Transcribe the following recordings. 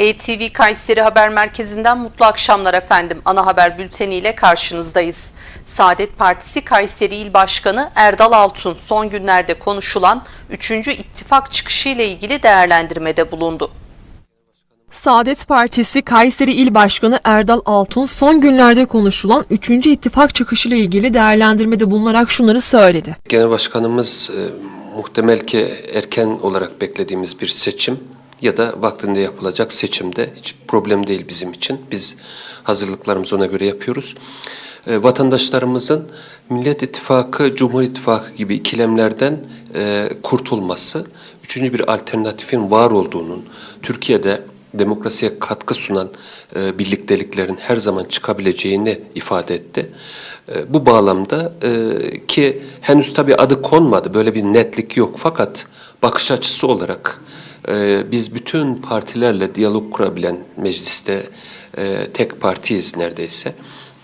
ETV Kayseri Haber Merkezi'nden mutlu akşamlar efendim. Ana haber bülteni ile karşınızdayız. Saadet Partisi Kayseri İl Başkanı Erdal Altun son günlerde konuşulan 3. ittifak çıkışı ile ilgili değerlendirmede bulundu. Saadet Partisi Kayseri İl Başkanı Erdal Altun son günlerde konuşulan 3. ittifak çıkışıyla ilgili değerlendirmede bulunarak şunları söyledi. Genel Başkanımız e, muhtemel ki erken olarak beklediğimiz bir seçim ya da vaktinde yapılacak seçimde hiç problem değil bizim için. Biz hazırlıklarımızı ona göre yapıyoruz. E, vatandaşlarımızın Millet İttifakı, Cumhur İttifakı gibi ikilemlerden e, kurtulması, üçüncü bir alternatifin var olduğunun, Türkiye'de demokrasiye katkı sunan e, birlikteliklerin her zaman çıkabileceğini ifade etti. E, bu bağlamda e, ki henüz tabii adı konmadı, böyle bir netlik yok fakat bakış açısı olarak e, biz bütün partilerle diyalog kurabilen mecliste e, tek partiyiz neredeyse.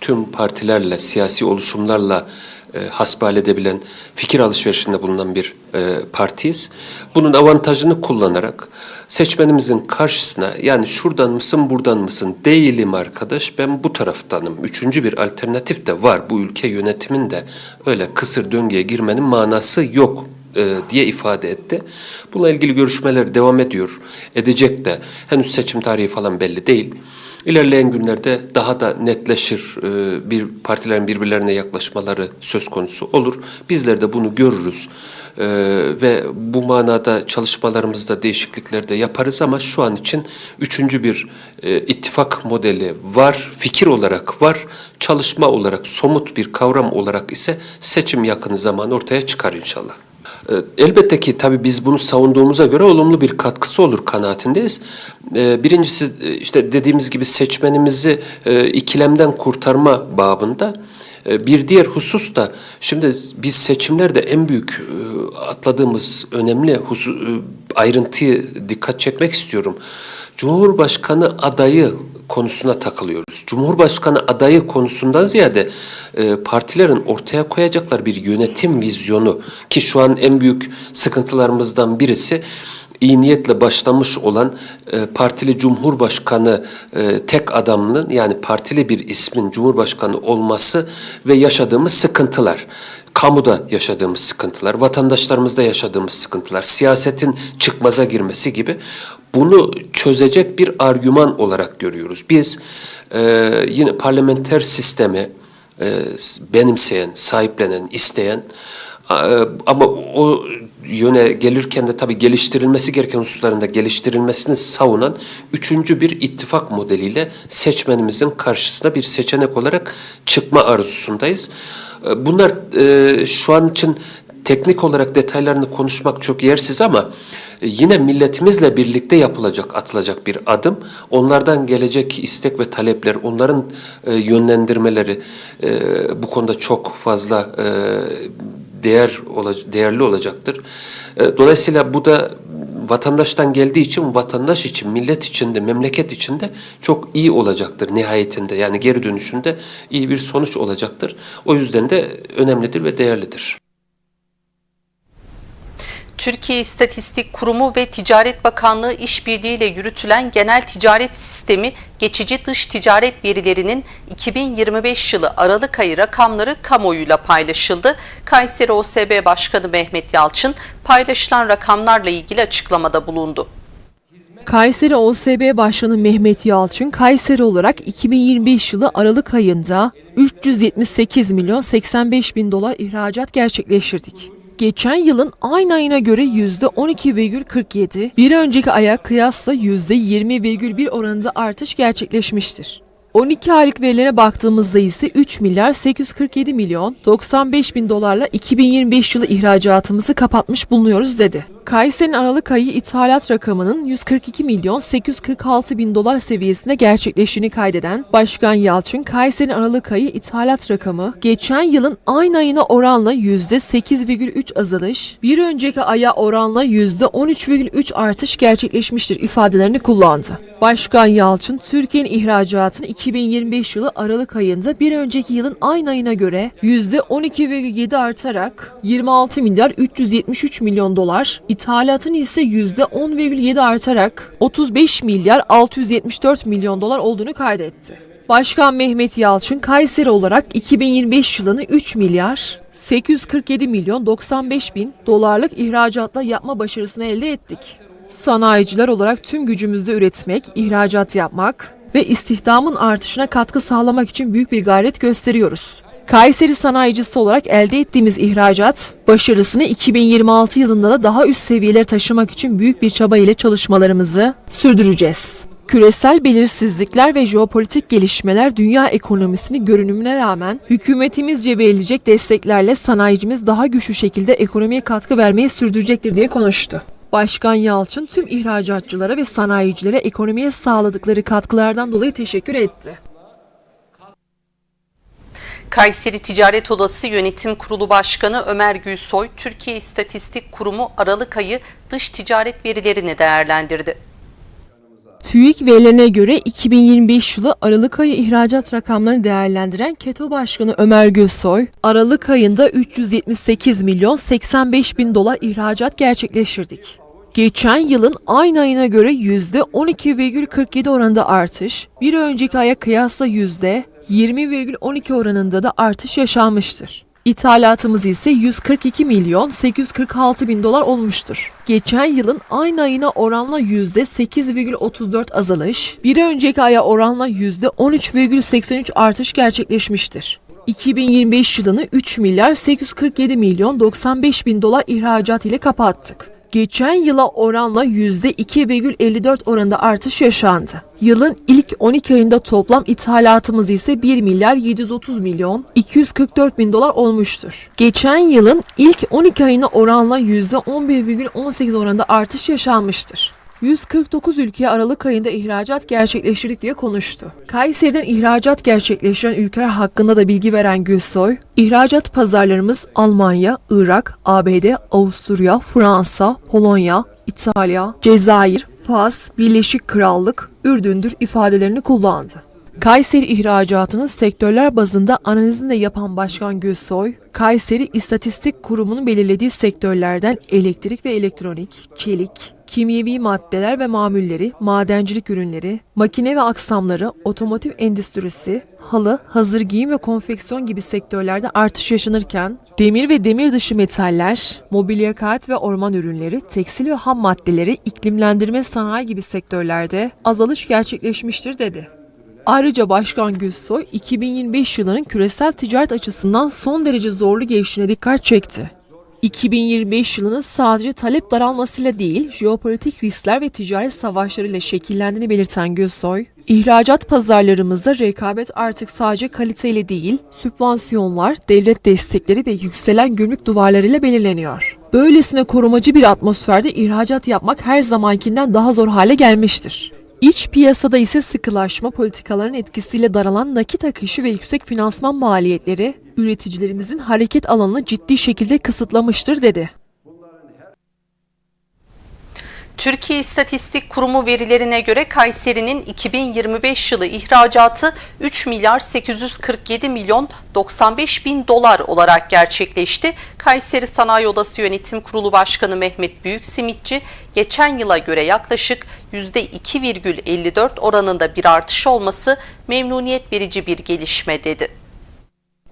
Tüm partilerle, siyasi oluşumlarla e, hasbihal edebilen, fikir alışverişinde bulunan bir e, partiyiz. Bunun avantajını kullanarak seçmenimizin karşısına yani şuradan mısın buradan mısın değilim arkadaş ben bu taraftanım. Üçüncü bir alternatif de var. Bu ülke yönetiminde öyle kısır döngüye girmenin manası yok e, diye ifade etti. Bununla ilgili görüşmeler devam ediyor. Edecek de. Henüz seçim tarihi falan belli değil. İlerleyen günlerde daha da netleşir, e, bir partilerin birbirlerine yaklaşmaları söz konusu olur. Bizler de bunu görürüz E, ve bu manada çalışmalarımızda değişiklikler de yaparız ama şu an için üçüncü bir ittifak modeli var, fikir olarak var, çalışma olarak, somut bir kavram olarak ise seçim yakın zaman ortaya çıkar inşallah. E, Elbette ki tabii biz bunu savunduğumuza göre olumlu bir katkısı olur kanaatindeyiz. E, Birincisi e, işte dediğimiz gibi seçmenimizi e, ikilemden kurtarma babında. E, Bir diğer husus da şimdi biz seçimlerde en büyük atladığımız önemli husus, ayrıntıyı dikkat çekmek istiyorum. Cumhurbaşkanı adayı konusuna takılıyoruz. Cumhurbaşkanı adayı konusundan ziyade e, partilerin ortaya koyacaklar bir yönetim vizyonu ki şu an en büyük sıkıntılarımızdan birisi iyi niyetle başlamış olan e, partili cumhurbaşkanı e, tek adamlığın yani partili bir ismin cumhurbaşkanı olması ve yaşadığımız sıkıntılar kamuda yaşadığımız sıkıntılar, vatandaşlarımızda yaşadığımız sıkıntılar, siyasetin çıkmaza girmesi gibi bunu çözecek bir argüman olarak görüyoruz. Biz e, yine parlamenter sistemi e, benimseyen, sahiplenen, isteyen e, ama o yöne gelirken de tabii geliştirilmesi gereken hususlarında geliştirilmesini savunan üçüncü bir ittifak modeliyle seçmenimizin karşısına bir seçenek olarak çıkma arzusundayız. E, Bunlar e, şu an için teknik olarak detaylarını konuşmak çok yersiz ama e, yine milletimizle birlikte yapılacak, atılacak bir adım. Onlardan gelecek istek ve talepler, onların e, yönlendirmeleri bu konuda çok fazla değer değerli olacaktır. E, Dolayısıyla bu da vatandaştan geldiği için vatandaş için, millet için de, memleket için de çok iyi olacaktır nihayetinde. Yani geri dönüşünde iyi bir sonuç olacaktır. O yüzden de önemlidir ve değerlidir. Türkiye İstatistik Kurumu ve Ticaret Bakanlığı işbirliğiyle yürütülen genel ticaret sistemi geçici dış ticaret verilerinin 2025 yılı Aralık ayı rakamları kamuoyuyla paylaşıldı. Kayseri OSB Başkanı Mehmet Yalçın paylaşılan rakamlarla ilgili açıklamada bulundu. Kayseri OSB Başkanı Mehmet Yalçın, Kayseri olarak 2025 yılı Aralık ayında 378 milyon 85 bin dolar ihracat gerçekleştirdik. Geçen yılın aynı ayına göre %12,47, bir önceki aya kıyasla %20,1 oranında artış gerçekleşmiştir. 12 aylık verilere baktığımızda ise 3 milyar 847 milyon 95 bin dolarla 2025 yılı ihracatımızı kapatmış bulunuyoruz dedi. Kayseri'nin Aralık ayı ithalat rakamının 142 milyon 846 bin dolar seviyesinde gerçekleştiğini kaydeden Başkan Yalçın, Kayseri'nin Aralık ayı ithalat rakamı geçen yılın aynı ayına oranla %8,3 azalış, bir önceki aya oranla %13,3 artış gerçekleşmiştir ifadelerini kullandı. Başkan Yalçın, Türkiye'nin ihracatını 2025 yılı Aralık ayında bir önceki yılın aynı ayına göre %12,7 artarak 26 milyar 373 milyon dolar, İthalatın ise %10,7 artarak 35 milyar 674 milyon dolar olduğunu kaydetti. Başkan Mehmet Yalçın Kayseri olarak 2025 yılını 3 milyar 847 milyon 95 bin dolarlık ihracatla yapma başarısını elde ettik. Sanayiciler olarak tüm gücümüzde üretmek, ihracat yapmak ve istihdamın artışına katkı sağlamak için büyük bir gayret gösteriyoruz. Kayseri sanayicisi olarak elde ettiğimiz ihracat başarısını 2026 yılında da daha üst seviyelere taşımak için büyük bir çaba ile çalışmalarımızı sürdüreceğiz. Küresel belirsizlikler ve jeopolitik gelişmeler dünya ekonomisini görünümüne rağmen hükümetimizce verilecek desteklerle sanayicimiz daha güçlü şekilde ekonomiye katkı vermeyi sürdürecektir diye konuştu. Başkan Yalçın tüm ihracatçılara ve sanayicilere ekonomiye sağladıkları katkılardan dolayı teşekkür etti. Kayseri Ticaret Odası Yönetim Kurulu Başkanı Ömer Gülsoy, Türkiye İstatistik Kurumu Aralık ayı dış ticaret verilerini değerlendirdi. TÜİK verilerine göre 2025 yılı Aralık ayı ihracat rakamlarını değerlendiren KETO Başkanı Ömer Gülsoy, Aralık ayında 378 milyon 85 bin dolar ihracat gerçekleştirdik. Geçen yılın aynı ayına göre %12,47 oranında artış, bir önceki aya kıyasla %20,12 oranında da artış yaşanmıştır. İthalatımız ise 142 milyon 846 bin dolar olmuştur. Geçen yılın aynı ayına oranla %8,34 azalış, bir önceki aya oranla %13,83 artış gerçekleşmiştir. 2025 yılını 3 milyar 847 milyon 95 bin dolar ihracat ile kapattık. Geçen yıla oranla %2,54 oranında artış yaşandı. Yılın ilk 12 ayında toplam ithalatımız ise 1 milyar 730 milyon 244 bin dolar olmuştur. Geçen yılın ilk 12 ayına oranla %11,18 oranında artış yaşanmıştır. 149 ülkeye Aralık ayında ihracat gerçekleştirdik diye konuştu. Kayseri'den ihracat gerçekleştiren ülkeler hakkında da bilgi veren Gülsoy, ihracat pazarlarımız Almanya, Irak, ABD, Avusturya, Fransa, Polonya, İtalya, Cezayir, Fas, Birleşik Krallık, Ürdün'dür ifadelerini kullandı. Kayseri ihracatının sektörler bazında analizini de yapan Başkan Gülsoy, Kayseri İstatistik Kurumu'nun belirlediği sektörlerden elektrik ve elektronik, çelik, kimyevi maddeler ve mamulleri, madencilik ürünleri, makine ve aksamları, otomotiv endüstrisi, halı, hazır giyim ve konfeksiyon gibi sektörlerde artış yaşanırken, demir ve demir dışı metaller, mobilya kağıt ve orman ürünleri, tekstil ve ham maddeleri, iklimlendirme sanayi gibi sektörlerde azalış gerçekleşmiştir dedi. Ayrıca Başkan Gülsoy 2025 yılının küresel ticaret açısından son derece zorlu geçtiğine dikkat çekti. 2025 yılının sadece talep daralmasıyla değil, jeopolitik riskler ve ticaret savaşlarıyla şekillendiğini belirten Gülsoy, ihracat pazarlarımızda rekabet artık sadece kaliteyle değil, sübvansiyonlar, devlet destekleri ve yükselen gümrük duvarlarıyla belirleniyor. Böylesine korumacı bir atmosferde ihracat yapmak her zamankinden daha zor hale gelmiştir. İç piyasada ise sıkılaşma politikalarının etkisiyle daralan nakit akışı ve yüksek finansman maliyetleri üreticilerimizin hareket alanını ciddi şekilde kısıtlamıştır dedi. Türkiye İstatistik Kurumu verilerine göre Kayseri'nin 2025 yılı ihracatı 3 milyar 847 milyon 95 bin dolar olarak gerçekleşti. Kayseri Sanayi Odası Yönetim Kurulu Başkanı Mehmet Büyüksimitçi, geçen yıla göre yaklaşık %2,54 oranında bir artış olması memnuniyet verici bir gelişme dedi.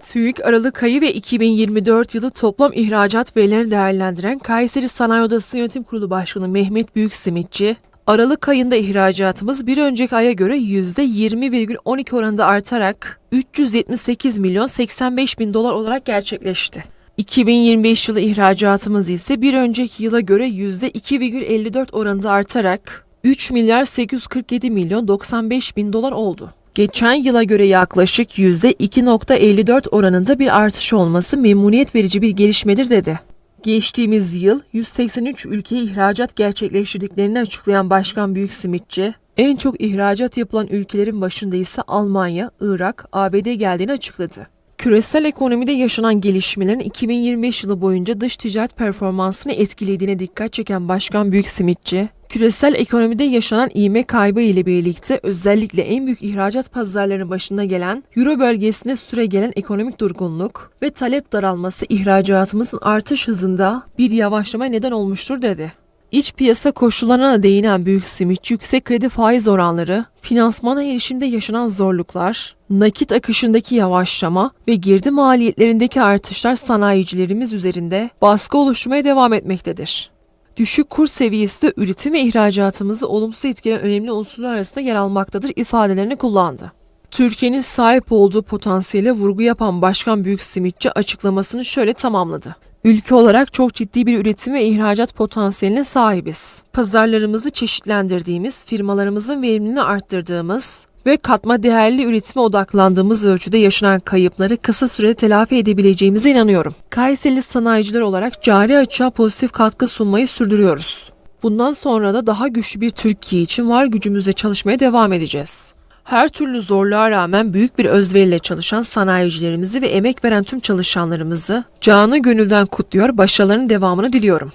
TÜİK Aralık ayı ve 2024 yılı toplam ihracat verilerini değerlendiren Kayseri Sanayi Odası Yönetim Kurulu Başkanı Mehmet Büyüksimitçi, Aralık ayında ihracatımız bir önceki aya göre %20,12 oranında artarak 378 milyon 85 bin dolar olarak gerçekleşti. 2025 yılı ihracatımız ise bir önceki yıla göre %2,54 oranında artarak 3 milyar 847 milyon 95 bin dolar oldu. Geçen yıla göre yaklaşık %2.54 oranında bir artış olması memnuniyet verici bir gelişmedir dedi. Geçtiğimiz yıl 183 ülkeye ihracat gerçekleştirdiklerini açıklayan Başkan Büyüksimitçi, en çok ihracat yapılan ülkelerin başında ise Almanya, Irak, ABD geldiğini açıkladı. Küresel ekonomide yaşanan gelişmelerin 2025 yılı boyunca dış ticaret performansını etkilediğine dikkat çeken Başkan Büyüksimitçi, Küresel ekonomide yaşanan iğme kaybı ile birlikte özellikle en büyük ihracat pazarlarının başında gelen Euro bölgesinde süre gelen ekonomik durgunluk ve talep daralması ihracatımızın artış hızında bir yavaşlama neden olmuştur dedi. İç piyasa koşullarına değinen büyük simitçi yüksek kredi faiz oranları, finansmana erişimde yaşanan zorluklar, nakit akışındaki yavaşlama ve girdi maliyetlerindeki artışlar sanayicilerimiz üzerinde baskı oluşturmaya devam etmektedir. Düşük kur seviyesi de üretim ve ihracatımızı olumsuz etkileyen önemli unsurlar arasında yer almaktadır ifadelerini kullandı. Türkiye'nin sahip olduğu potansiyele vurgu yapan Başkan Büyük Simitçi açıklamasını şöyle tamamladı. Ülke olarak çok ciddi bir üretim ve ihracat potansiyeline sahibiz. Pazarlarımızı çeşitlendirdiğimiz, firmalarımızın verimliliğini arttırdığımız ve katma değerli üretime odaklandığımız ölçüde yaşanan kayıpları kısa sürede telafi edebileceğimize inanıyorum. Kayserili sanayiciler olarak cari açığa pozitif katkı sunmayı sürdürüyoruz. Bundan sonra da daha güçlü bir Türkiye için var gücümüzle çalışmaya devam edeceğiz. Her türlü zorluğa rağmen büyük bir özveriyle çalışan sanayicilerimizi ve emek veren tüm çalışanlarımızı canı gönülden kutluyor, başarılarının devamını diliyorum.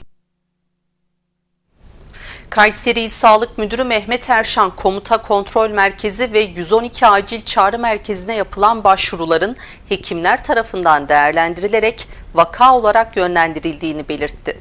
Kayseri İl Sağlık Müdürü Mehmet Erşan Komuta Kontrol Merkezi ve 112 Acil Çağrı Merkezi'ne yapılan başvuruların hekimler tarafından değerlendirilerek vaka olarak yönlendirildiğini belirtti.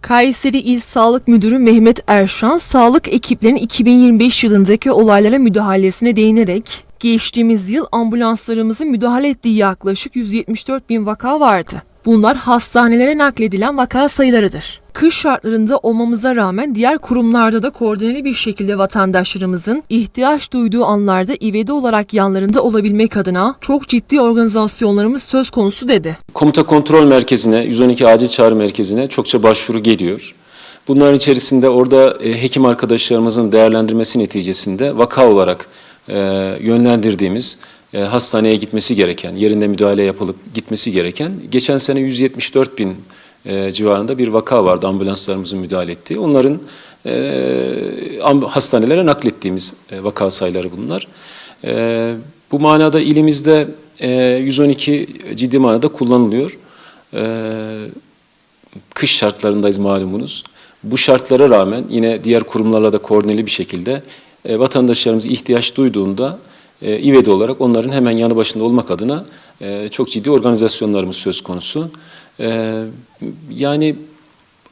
Kayseri İl Sağlık Müdürü Mehmet Erşan, sağlık ekiplerinin 2025 yılındaki olaylara müdahalesine değinerek, geçtiğimiz yıl ambulanslarımızın müdahale ettiği yaklaşık 174 bin vaka vardı. Bunlar hastanelere nakledilen vaka sayılarıdır. Kış şartlarında olmamıza rağmen diğer kurumlarda da koordineli bir şekilde vatandaşlarımızın ihtiyaç duyduğu anlarda ivedi olarak yanlarında olabilmek adına çok ciddi organizasyonlarımız söz konusu dedi. Komuta kontrol merkezine, 112 acil çağrı merkezine çokça başvuru geliyor. Bunların içerisinde orada e, hekim arkadaşlarımızın değerlendirmesi neticesinde vaka olarak e, yönlendirdiğimiz e, hastaneye gitmesi gereken, yerinde müdahale yapılıp gitmesi gereken, geçen sene 174 bin e, civarında bir vaka vardı ambulanslarımızın müdahale ettiği. Onların e, hastanelere naklettiğimiz e, vaka sayıları bunlar. Bu manada ilimizde e, 112 ciddi manada kullanılıyor. E, kış şartlarındayız malumunuz. Bu şartlara rağmen yine diğer kurumlarla da koordineli bir şekilde vatandaşlarımız ihtiyaç duyduğunda e, İVED olarak onların hemen yanı başında olmak adına e, çok ciddi organizasyonlarımız söz konusu. E, yani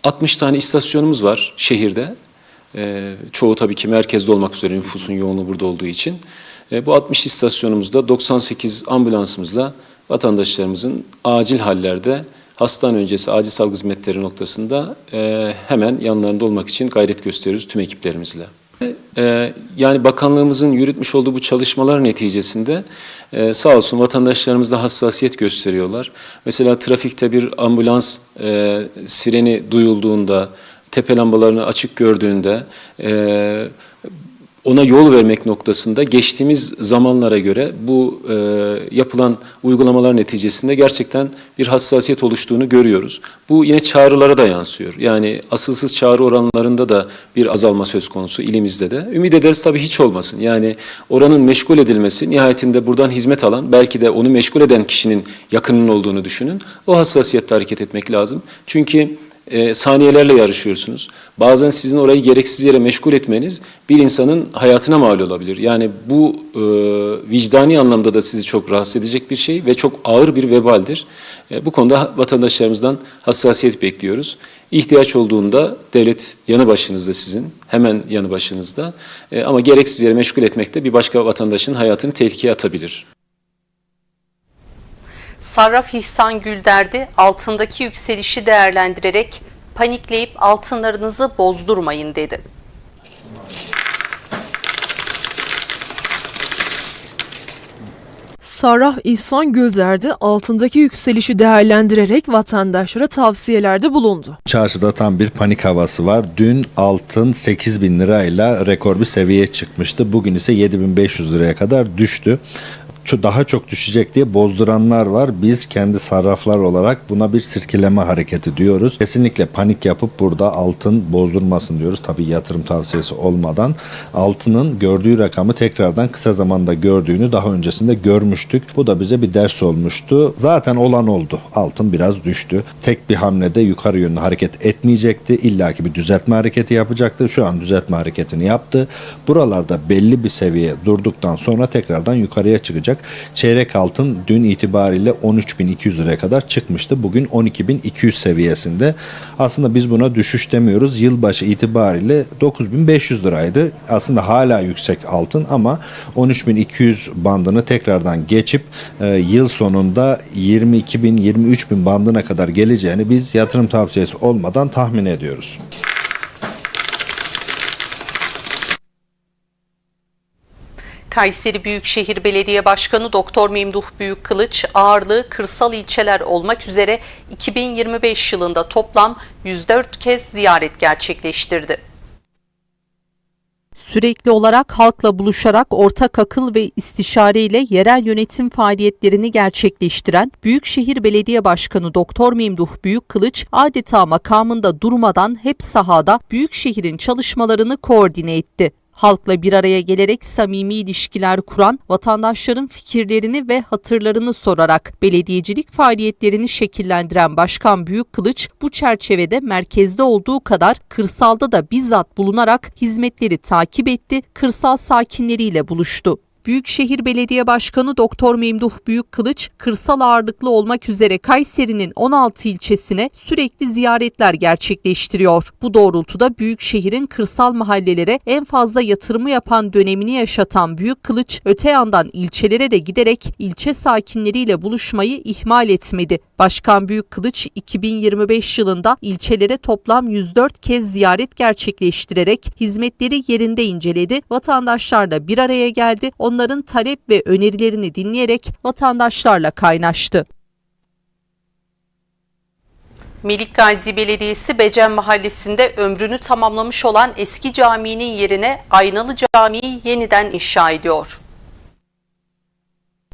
60 tane istasyonumuz var şehirde. E, çoğu tabii ki merkezde olmak üzere nüfusun yoğunluğu burada olduğu için. E, bu 60 istasyonumuzda 98 ambulansımızla vatandaşlarımızın acil hallerde hastane öncesi acil sağlık hizmetleri noktasında e, hemen yanlarında olmak için gayret gösteriyoruz tüm ekiplerimizle. E, yani bakanlığımızın yürütmüş olduğu bu çalışmalar neticesinde e, sağ olsun vatandaşlarımız da hassasiyet gösteriyorlar. Mesela trafikte bir ambulans e, sireni duyulduğunda, tepe lambalarını açık gördüğünde e, ona yol vermek noktasında geçtiğimiz zamanlara göre bu e, yapılan uygulamalar neticesinde gerçekten bir hassasiyet oluştuğunu görüyoruz. Bu yine çağrılara da yansıyor. Yani asılsız çağrı oranlarında da bir azalma söz konusu ilimizde de. Ümit ederiz tabii hiç olmasın. Yani oranın meşgul edilmesi nihayetinde buradan hizmet alan belki de onu meşgul eden kişinin yakının olduğunu düşünün. O hassasiyette hareket etmek lazım. Çünkü e, saniyelerle yarışıyorsunuz. Bazen sizin orayı gereksiz yere meşgul etmeniz bir insanın hayatına mal olabilir. Yani bu e, vicdani anlamda da sizi çok rahatsız edecek bir şey ve çok ağır bir vebaldir. E, bu konuda vatandaşlarımızdan hassasiyet bekliyoruz. İhtiyaç olduğunda devlet yanı başınızda sizin, hemen yanı başınızda. E, ama gereksiz yere meşgul etmek de bir başka vatandaşın hayatını tehlikeye atabilir. Sarraf İhsan Gülderdi altındaki yükselişi değerlendirerek panikleyip altınlarınızı bozdurmayın dedi. Sarraf İhsan Gülderdi altındaki yükselişi değerlendirerek vatandaşlara tavsiyelerde bulundu. Çarşıda tam bir panik havası var. Dün altın 8 bin lirayla rekor bir seviyeye çıkmıştı. Bugün ise 7500 liraya kadar düştü. Daha çok düşecek diye bozduranlar var. Biz kendi sarraflar olarak buna bir sirkeleme hareketi diyoruz. Kesinlikle panik yapıp burada altın bozdurmasın diyoruz. Tabii yatırım tavsiyesi olmadan altının gördüğü rakamı tekrardan kısa zamanda gördüğünü daha öncesinde görmüştük. Bu da bize bir ders olmuştu. Zaten olan oldu. Altın biraz düştü. Tek bir hamlede yukarı yönlü hareket etmeyecekti. İlla ki bir düzeltme hareketi yapacaktı. Şu an düzeltme hareketini yaptı. Buralarda belli bir seviye durduktan sonra tekrardan yukarıya çıkacak. Çeyrek altın dün itibariyle 13.200 liraya kadar çıkmıştı. Bugün 12.200 seviyesinde. Aslında biz buna düşüş demiyoruz. Yılbaşı itibariyle 9.500 liraydı. Aslında hala yüksek altın ama 13.200 bandını tekrardan geçip e, yıl sonunda 22.000-23.000 bandına kadar geleceğini biz yatırım tavsiyesi olmadan tahmin ediyoruz. Kayseri Büyükşehir Belediye Başkanı Doktor Memduh Büyükkılıç ağırlığı kırsal ilçeler olmak üzere 2025 yılında toplam 104 kez ziyaret gerçekleştirdi. Sürekli olarak halkla buluşarak ortak akıl ve istişare ile yerel yönetim faaliyetlerini gerçekleştiren Büyükşehir Belediye Başkanı Doktor Memduh Büyükkılıç adeta makamında durmadan hep sahada Büyükşehir'in çalışmalarını koordine etti halkla bir araya gelerek samimi ilişkiler kuran, vatandaşların fikirlerini ve hatırlarını sorarak belediyecilik faaliyetlerini şekillendiren Başkan Büyükkılıç bu çerçevede merkezde olduğu kadar kırsalda da bizzat bulunarak hizmetleri takip etti, kırsal sakinleriyle buluştu. Büyükşehir Belediye Başkanı Doktor Memduh Büyükkılıç, kırsal ağırlıklı olmak üzere Kayseri'nin 16 ilçesine sürekli ziyaretler gerçekleştiriyor. Bu doğrultuda Büyükşehir'in kırsal mahallelere en fazla yatırımı yapan dönemini yaşatan Büyükkılıç, öte yandan ilçelere de giderek ilçe sakinleriyle buluşmayı ihmal etmedi. Başkan Büyükkılıç 2025 yılında ilçelere toplam 104 kez ziyaret gerçekleştirerek hizmetleri yerinde inceledi, vatandaşlarla bir araya geldi, onların talep ve önerilerini dinleyerek vatandaşlarla kaynaştı. Melik Gazi Belediyesi Becem Mahallesi'nde ömrünü tamamlamış olan eski caminin yerine Aynalı Camii'yi yeniden inşa ediyor.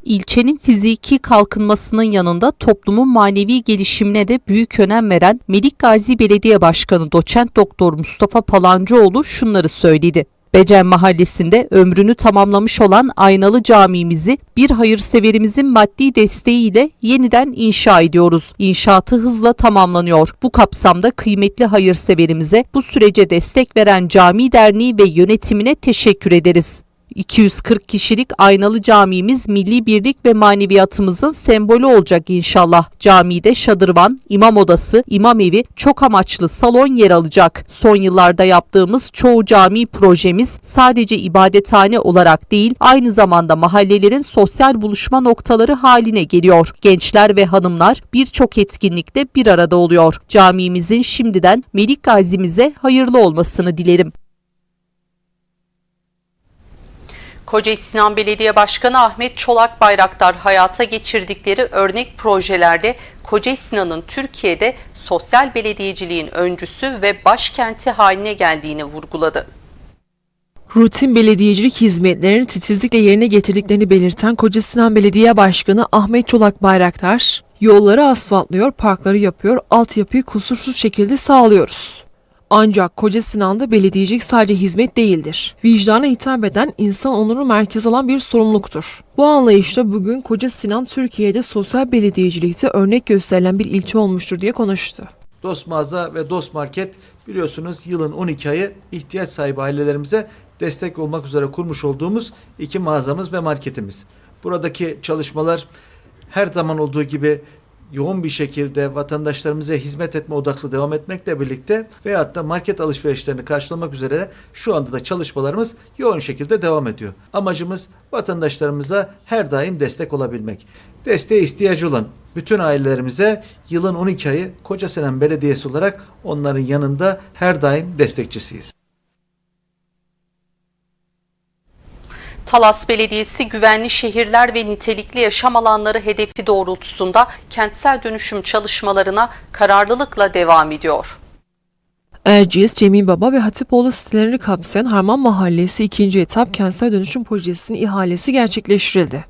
İlçenin fiziki kalkınmasının yanında toplumun manevi gelişimine de büyük önem veren Melik Gazi Belediye Başkanı Doçent Doktor Mustafa Palancıoğlu şunları söyledi. Becem Mahallesi'nde ömrünü tamamlamış olan Aynalı Camimizi bir hayırseverimizin maddi desteğiyle yeniden inşa ediyoruz. İnşaatı hızla tamamlanıyor. Bu kapsamda kıymetli hayırseverimize bu sürece destek veren Cami Derneği ve yönetimine teşekkür ederiz. 240 kişilik aynalı camimiz milli birlik ve maneviyatımızın sembolü olacak inşallah. Camide şadırvan, imam odası, imam evi, çok amaçlı salon yer alacak. Son yıllarda yaptığımız çoğu cami projemiz sadece ibadethane olarak değil, aynı zamanda mahallelerin sosyal buluşma noktaları haline geliyor. Gençler ve hanımlar birçok etkinlikte bir arada oluyor. Camimizin şimdiden Melik Gazi'mize hayırlı olmasını dilerim. Koca Sinan Belediye Başkanı Ahmet Çolak Bayraktar hayata geçirdikleri örnek projelerde Koca Sinan'ın Türkiye'de sosyal belediyeciliğin öncüsü ve başkenti haline geldiğini vurguladı. Rutin belediyecilik hizmetlerini titizlikle yerine getirdiklerini belirten Koca Sinan Belediye Başkanı Ahmet Çolak Bayraktar, yolları asfaltlıyor, parkları yapıyor, altyapıyı kusursuz şekilde sağlıyoruz. Ancak Koca Sinan'da belediyecilik sadece hizmet değildir. Vicdana hitap eden insan onuru merkez alan bir sorumluluktur. Bu anlayışla bugün Koca Sinan Türkiye'de sosyal belediyecilikte örnek gösterilen bir ilçe olmuştur diye konuştu. Dost Mağaza ve Dost Market biliyorsunuz yılın 12 ayı ihtiyaç sahibi ailelerimize destek olmak üzere kurmuş olduğumuz iki mağazamız ve marketimiz. Buradaki çalışmalar her zaman olduğu gibi yoğun bir şekilde vatandaşlarımıza hizmet etme odaklı devam etmekle birlikte veyahut da market alışverişlerini karşılamak üzere şu anda da çalışmalarımız yoğun şekilde devam ediyor. Amacımız vatandaşlarımıza her daim destek olabilmek. Desteğe ihtiyacı olan bütün ailelerimize yılın 12 ayı Koca Sinan Belediyesi olarak onların yanında her daim destekçisiyiz. Talas Belediyesi güvenli şehirler ve nitelikli yaşam alanları hedefi doğrultusunda kentsel dönüşüm çalışmalarına kararlılıkla devam ediyor. Erciyes, Cemil Baba ve Hatipoğlu sitelerini kapsayan Harman Mahallesi 2. etap kentsel dönüşüm projesinin ihalesi gerçekleştirildi.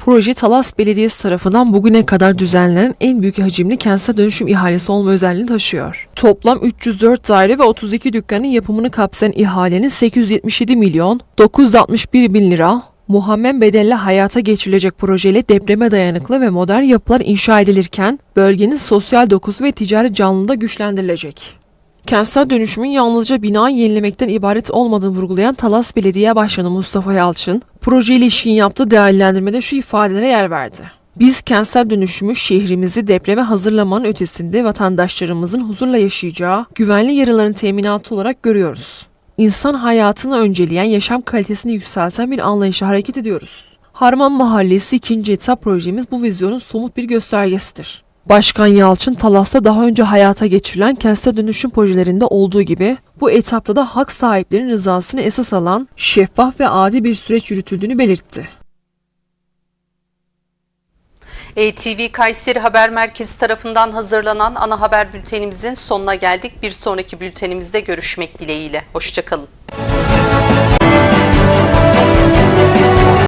Proje Talas Belediyesi tarafından bugüne kadar düzenlenen en büyük hacimli kentsel dönüşüm ihalesi olma özelliğini taşıyor. Toplam 304 daire ve 32 dükkanın yapımını kapsayan ihalenin 877 milyon 961 bin lira muhammen bedelle hayata geçirilecek projeyle depreme dayanıklı ve modern yapılar inşa edilirken bölgenin sosyal dokusu ve ticari canlılığı güçlendirilecek. Kentsel dönüşümün yalnızca bina yenilemekten ibaret olmadığını vurgulayan Talas Belediye Başkanı Mustafa Yalçın, projeyle ilişkin yaptığı değerlendirmede şu ifadelere yer verdi. Biz kentsel dönüşümü şehrimizi depreme hazırlamanın ötesinde vatandaşlarımızın huzurla yaşayacağı güvenli yarınların teminatı olarak görüyoruz. İnsan hayatını önceleyen yaşam kalitesini yükselten bir anlayışa hareket ediyoruz. Harman Mahallesi ikinci etap projemiz bu vizyonun somut bir göstergesidir. Başkan Yalçın, Talas'ta daha önce hayata geçirilen kentsel dönüşüm projelerinde olduğu gibi bu etapta da hak sahiplerinin rızasını esas alan şeffaf ve adil bir süreç yürütüldüğünü belirtti. ATV Kayseri Haber Merkezi tarafından hazırlanan ana haber bültenimizin sonuna geldik. Bir sonraki bültenimizde görüşmek dileğiyle. Hoşçakalın.